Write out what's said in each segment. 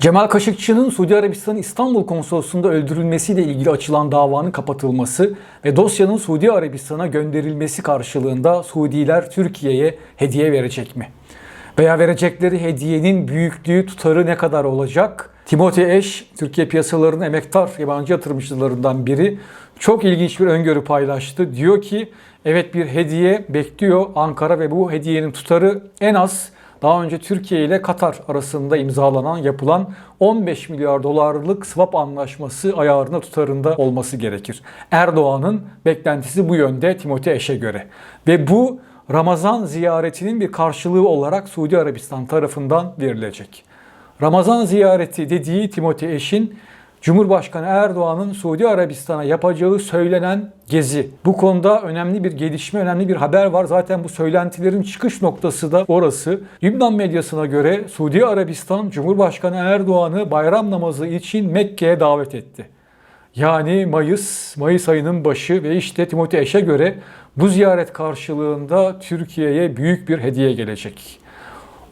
Cemal Kaşıkçı'nın Suudi Arabistan İstanbul Konsolosluğu'nda öldürülmesiyle ilgili açılan davanın kapatılması ve dosyanın Suudi Arabistan'a gönderilmesi karşılığında Suudiler Türkiye'ye hediye verecek mi? Veya verecekleri hediyenin büyüklüğü, tutarı ne kadar olacak? Timothy Eş, Türkiye piyasalarının emektar yabancı yatırımcılarından biri çok ilginç bir öngörü paylaştı. Diyor ki evet bir hediye bekliyor Ankara ve bu hediyenin tutarı en az daha önce Türkiye ile Katar arasında imzalanan yapılan 15 milyar dolarlık swap anlaşması ayarında tutarında olması gerekir. Erdoğan'ın beklentisi bu yönde Timothy Eş'e göre. Ve bu Ramazan ziyaretinin bir karşılığı olarak Suudi Arabistan tarafından verilecek. Ramazan ziyareti dediği Timothy Eş'in Cumhurbaşkanı Erdoğan'ın Suudi Arabistan'a yapacağı söylenen gezi. Bu konuda önemli bir gelişme, önemli bir haber var. Zaten bu söylentilerin çıkış noktası da orası. Lübnan medyasına göre Suudi Arabistan Cumhurbaşkanı Erdoğan'ı bayram namazı için Mekke'ye davet etti. Yani Mayıs, Mayıs ayının başı ve işte Timothy Eş'e göre bu ziyaret karşılığında Türkiye'ye büyük bir hediye gelecek.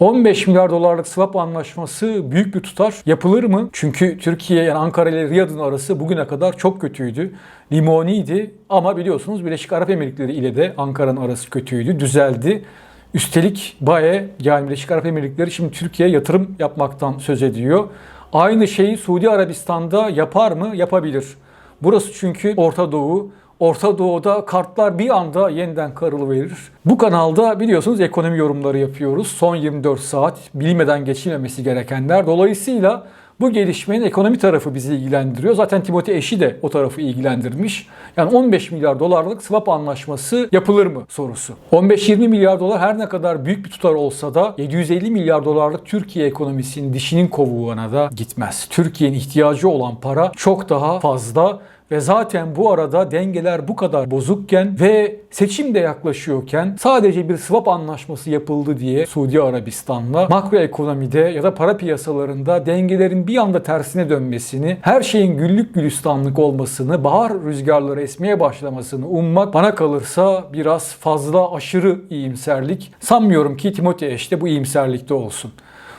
15 milyar dolarlık swap anlaşması büyük bir tutar. Yapılır mı? Çünkü Türkiye yani Ankara ile Riyad'ın arası bugüne kadar çok kötüydü. Limoniydi ama biliyorsunuz Birleşik Arap Emirlikleri ile de Ankara'nın arası kötüydü. Düzeldi. Üstelik BAE yani Birleşik Arap Emirlikleri şimdi Türkiye'ye yatırım yapmaktan söz ediyor. Aynı şeyi Suudi Arabistan'da yapar mı? Yapabilir. Burası çünkü Orta Doğu. Orta Doğu'da kartlar bir anda yeniden karılı verir. Bu kanalda biliyorsunuz ekonomi yorumları yapıyoruz. Son 24 saat bilmeden geçilmemesi gerekenler. Dolayısıyla bu gelişmenin ekonomi tarafı bizi ilgilendiriyor. Zaten Timothy eşi de o tarafı ilgilendirmiş. Yani 15 milyar dolarlık swap anlaşması yapılır mı sorusu. 15-20 milyar dolar her ne kadar büyük bir tutar olsa da 750 milyar dolarlık Türkiye ekonomisinin dişinin kovuğuna da gitmez. Türkiye'nin ihtiyacı olan para çok daha fazla ve zaten bu arada dengeler bu kadar bozukken ve seçim de yaklaşıyorken sadece bir swap anlaşması yapıldı diye Suudi Arabistan'la makroekonomide ya da para piyasalarında dengelerin bir anda tersine dönmesini, her şeyin güllük gülistanlık olmasını, bahar rüzgarları esmeye başlamasını ummak bana kalırsa biraz fazla aşırı iyimserlik. Sanmıyorum ki Timothy Eş bu iyimserlikte olsun.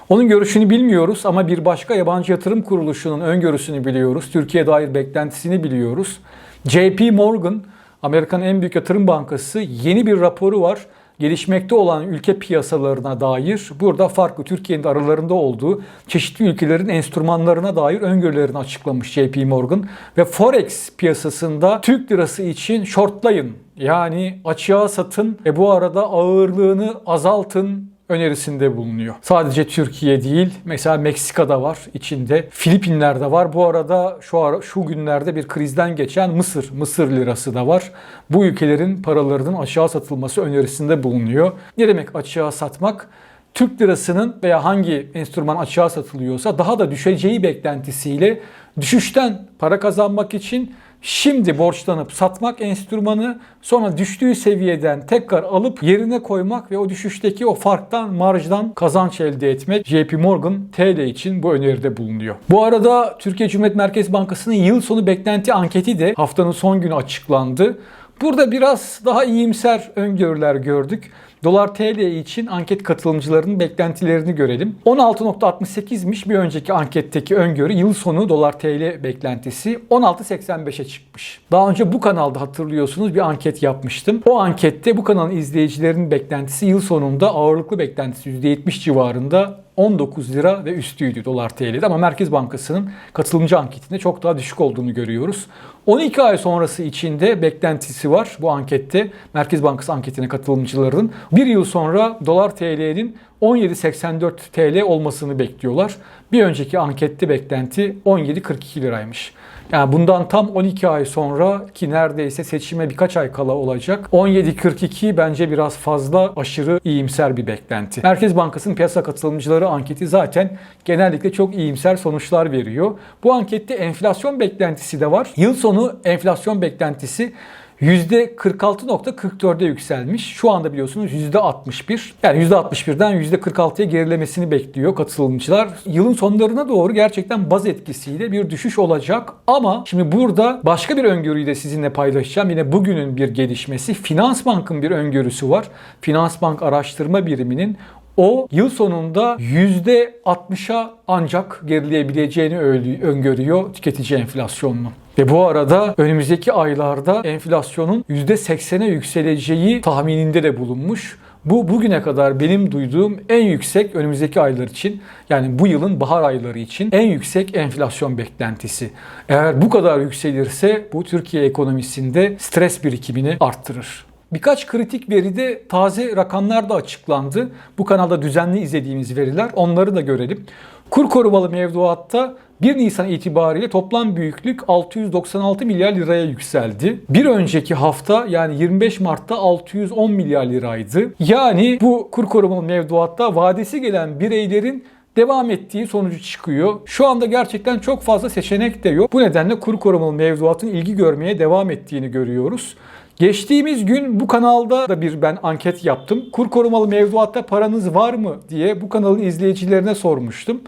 Onun görüşünü bilmiyoruz ama bir başka yabancı yatırım kuruluşunun öngörüsünü biliyoruz. Türkiye dair beklentisini biliyoruz. JP Morgan, Amerika'nın en büyük yatırım bankası yeni bir raporu var. Gelişmekte olan ülke piyasalarına dair burada farklı Türkiye'nin aralarında olduğu çeşitli ülkelerin enstrümanlarına dair öngörülerini açıklamış JP Morgan ve Forex piyasasında Türk lirası için shortlayın yani açığa satın ve bu arada ağırlığını azaltın önerisinde bulunuyor. Sadece Türkiye değil, mesela Meksika'da var içinde, Filipinler'de var. Bu arada şu ara, şu günlerde bir krizden geçen Mısır, Mısır lirası da var. Bu ülkelerin paralarının aşağı satılması önerisinde bulunuyor. Ne demek açığa satmak? Türk lirasının veya hangi enstrüman açığa satılıyorsa daha da düşeceği beklentisiyle düşüşten para kazanmak için Şimdi borçlanıp satmak enstrümanı sonra düştüğü seviyeden tekrar alıp yerine koymak ve o düşüşteki o farktan marjdan kazanç elde etmek JP Morgan TL için bu öneride bulunuyor. Bu arada Türkiye Cumhuriyet Merkez Bankası'nın yıl sonu beklenti anketi de haftanın son günü açıklandı. Burada biraz daha iyimser öngörüler gördük. Dolar TL için anket katılımcılarının beklentilerini görelim. 16.68'miş bir önceki anketteki öngörü. Yıl sonu dolar TL beklentisi 16.85'e çıkmış. Daha önce bu kanalda hatırlıyorsunuz bir anket yapmıştım. O ankette bu kanalın izleyicilerinin beklentisi yıl sonunda ağırlıklı beklentisi %70 civarında 19 lira ve üstüydü dolar TL'de ama Merkez Bankası'nın katılımcı anketinde çok daha düşük olduğunu görüyoruz. 12 ay sonrası içinde beklentisi var bu ankette. Merkez Bankası anketine katılımcıların. Bir yıl sonra dolar TL'nin 17.84 TL olmasını bekliyorlar. Bir önceki ankette beklenti 17.42 liraymış. Yani bundan tam 12 ay sonra ki neredeyse seçime birkaç ay kala olacak. 17.42 bence biraz fazla aşırı iyimser bir beklenti. Merkez Bankası'nın piyasa katılımcıları anketi zaten genellikle çok iyimser sonuçlar veriyor. Bu ankette enflasyon beklentisi de var. Yıl sonu enflasyon beklentisi %46.44'e yükselmiş. Şu anda biliyorsunuz %61. Yani %61'den %46'ya gerilemesini bekliyor katılımcılar. Yılın sonlarına doğru gerçekten baz etkisiyle bir düşüş olacak. Ama şimdi burada başka bir öngörüyü de sizinle paylaşacağım. Yine bugünün bir gelişmesi. Finansbank'ın bir öngörüsü var. Finansbank araştırma biriminin O yıl sonunda %60'a ancak gerileyebileceğini öngörüyor tüketici enflasyonunun. Ve bu arada önümüzdeki aylarda enflasyonun %80'e yükseleceği tahmininde de bulunmuş. Bu bugüne kadar benim duyduğum en yüksek önümüzdeki aylar için yani bu yılın bahar ayları için en yüksek enflasyon beklentisi. Eğer bu kadar yükselirse bu Türkiye ekonomisinde stres birikimini arttırır. Birkaç kritik veride taze rakamlar da açıklandı. Bu kanalda düzenli izlediğimiz veriler onları da görelim. Kur korumalı mevduatta 1 Nisan itibariyle toplam büyüklük 696 milyar liraya yükseldi. Bir önceki hafta yani 25 Mart'ta 610 milyar liraydı. Yani bu kur korumalı mevduatta vadesi gelen bireylerin devam ettiği sonucu çıkıyor. Şu anda gerçekten çok fazla seçenek de yok. Bu nedenle kur korumalı mevduatın ilgi görmeye devam ettiğini görüyoruz. Geçtiğimiz gün bu kanalda da bir ben anket yaptım. Kur korumalı mevduatta paranız var mı diye bu kanalın izleyicilerine sormuştum.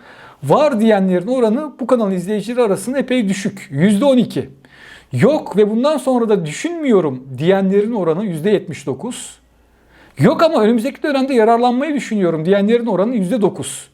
Var diyenlerin oranı bu kanalın izleyicileri arasında epey düşük. %12. Yok ve bundan sonra da düşünmüyorum diyenlerin oranı %79. Yok ama önümüzdeki dönemde yararlanmayı düşünüyorum diyenlerin oranı %9.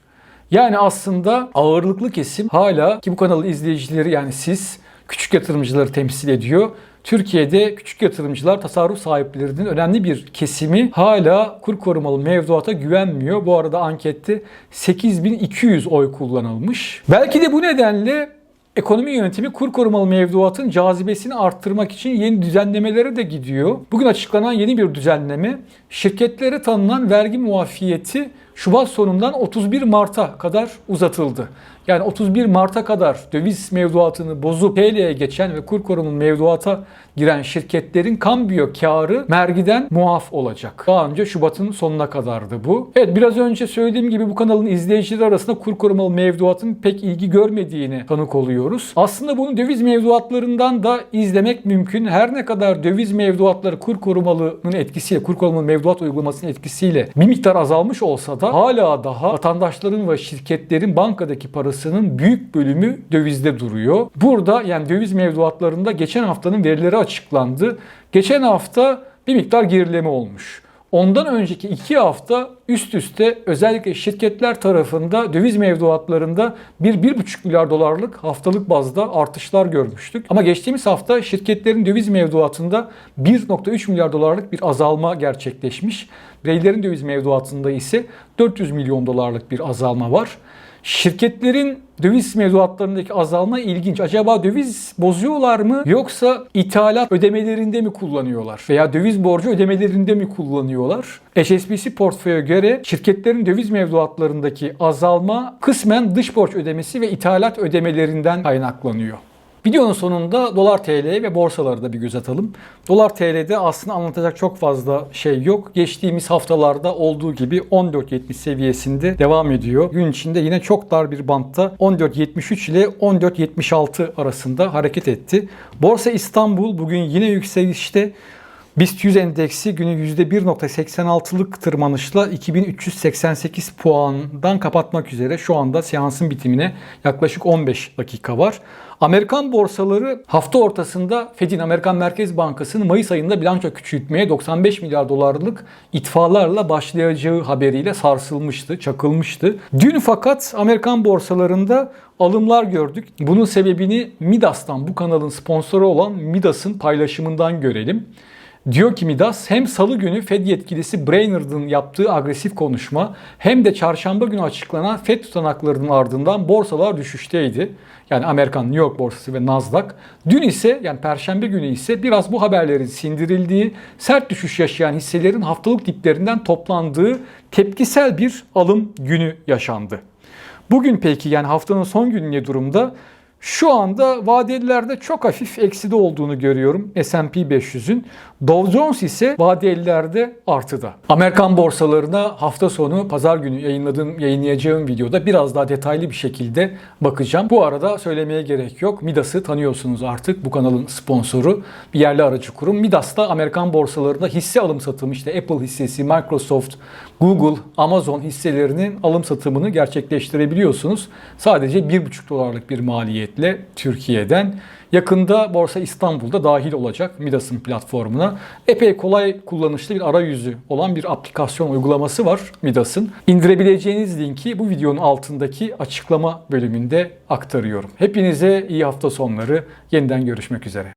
Yani aslında ağırlıklı kesim hala ki bu kanalın izleyicileri yani siz küçük yatırımcıları temsil ediyor. Türkiye'de küçük yatırımcılar, tasarruf sahiplerinin önemli bir kesimi hala kur korumalı mevduata güvenmiyor. Bu arada ankette 8200 oy kullanılmış. Belki de bu nedenle Ekonomi yönetimi kur korumalı mevduatın cazibesini arttırmak için yeni düzenlemelere de gidiyor. Bugün açıklanan yeni bir düzenleme şirketlere tanınan vergi muafiyeti Şubat sonundan 31 Mart'a kadar uzatıldı. Yani 31 Mart'a kadar döviz mevduatını bozup TL'ye geçen ve kur korumalı mevduata giren şirketlerin kambiyo karı vergiden muaf olacak. Daha önce Şubat'ın sonuna kadardı bu. Evet biraz önce söylediğim gibi bu kanalın izleyicileri arasında kur korumalı mevduatın pek ilgi görmediğini tanık oluyoruz. Aslında bunu döviz mevduatlarından da izlemek mümkün. Her ne kadar döviz mevduatları kur korumalının etkisiyle, kur korumalı mevduat uygulamasının etkisiyle bir miktar azalmış olsa da hala daha vatandaşların ve şirketlerin bankadaki parasının büyük bölümü dövizde duruyor. Burada yani döviz mevduatlarında geçen haftanın verileri açıklandı. Geçen hafta bir miktar gerileme olmuş. Ondan önceki iki hafta üst üste özellikle şirketler tarafında döviz mevduatlarında 1-1,5 milyar dolarlık haftalık bazda artışlar görmüştük. Ama geçtiğimiz hafta şirketlerin döviz mevduatında 1.3 milyar dolarlık bir azalma gerçekleşmiş. Bireylerin döviz mevduatında ise 400 milyon dolarlık bir azalma var. Şirketlerin döviz mevduatlarındaki azalma ilginç. Acaba döviz bozuyorlar mı yoksa ithalat ödemelerinde mi kullanıyorlar? Veya döviz borcu ödemelerinde mi kullanıyorlar? HSBC portföye göre şirketlerin döviz mevduatlarındaki azalma kısmen dış borç ödemesi ve ithalat ödemelerinden kaynaklanıyor. Videonun sonunda dolar TL ve borsaları da bir göz atalım. Dolar TL'de aslında anlatacak çok fazla şey yok. Geçtiğimiz haftalarda olduğu gibi 14.70 seviyesinde devam ediyor. Gün içinde yine çok dar bir bantta 14.73 ile 14.76 arasında hareket etti. Borsa İstanbul bugün yine yükselişte. BIST 100 endeksi günü %1.86'lık tırmanışla 2388 puandan kapatmak üzere şu anda seansın bitimine yaklaşık 15 dakika var. Amerikan borsaları hafta ortasında Fed'in Amerikan Merkez Bankası'nın Mayıs ayında bilanço küçültmeye 95 milyar dolarlık itfalarla başlayacağı haberiyle sarsılmıştı, çakılmıştı. Dün fakat Amerikan borsalarında alımlar gördük. Bunun sebebini Midas'tan bu kanalın sponsoru olan Midas'ın paylaşımından görelim. Diyor ki Midas hem salı günü Fed yetkilisi Brainerd'ın yaptığı agresif konuşma hem de çarşamba günü açıklanan Fed tutanaklarının ardından borsalar düşüşteydi. Yani Amerikan New York borsası ve Nasdaq. Dün ise yani perşembe günü ise biraz bu haberlerin sindirildiği, sert düşüş yaşayan hisselerin haftalık diplerinden toplandığı tepkisel bir alım günü yaşandı. Bugün peki yani haftanın son günü ne durumda? Şu anda vadelilerde çok hafif ekside olduğunu görüyorum S&P 500'ün. Dow Jones ise vadelilerde artıda. Amerikan borsalarına hafta sonu pazar günü yayınladığım, yayınlayacağım videoda biraz daha detaylı bir şekilde bakacağım. Bu arada söylemeye gerek yok. Midas'ı tanıyorsunuz artık bu kanalın sponsoru. Bir yerli aracı kurum. Midas da Amerikan borsalarında hisse alım satımı işte Apple hissesi, Microsoft, Google, Amazon hisselerinin alım satımını gerçekleştirebiliyorsunuz. Sadece 1,5 dolarlık bir maliyet maliyetle Türkiye'den. Yakında Borsa İstanbul'da dahil olacak Midas'ın platformuna. Epey kolay kullanışlı bir arayüzü olan bir aplikasyon uygulaması var Midas'ın. İndirebileceğiniz linki bu videonun altındaki açıklama bölümünde aktarıyorum. Hepinize iyi hafta sonları. Yeniden görüşmek üzere.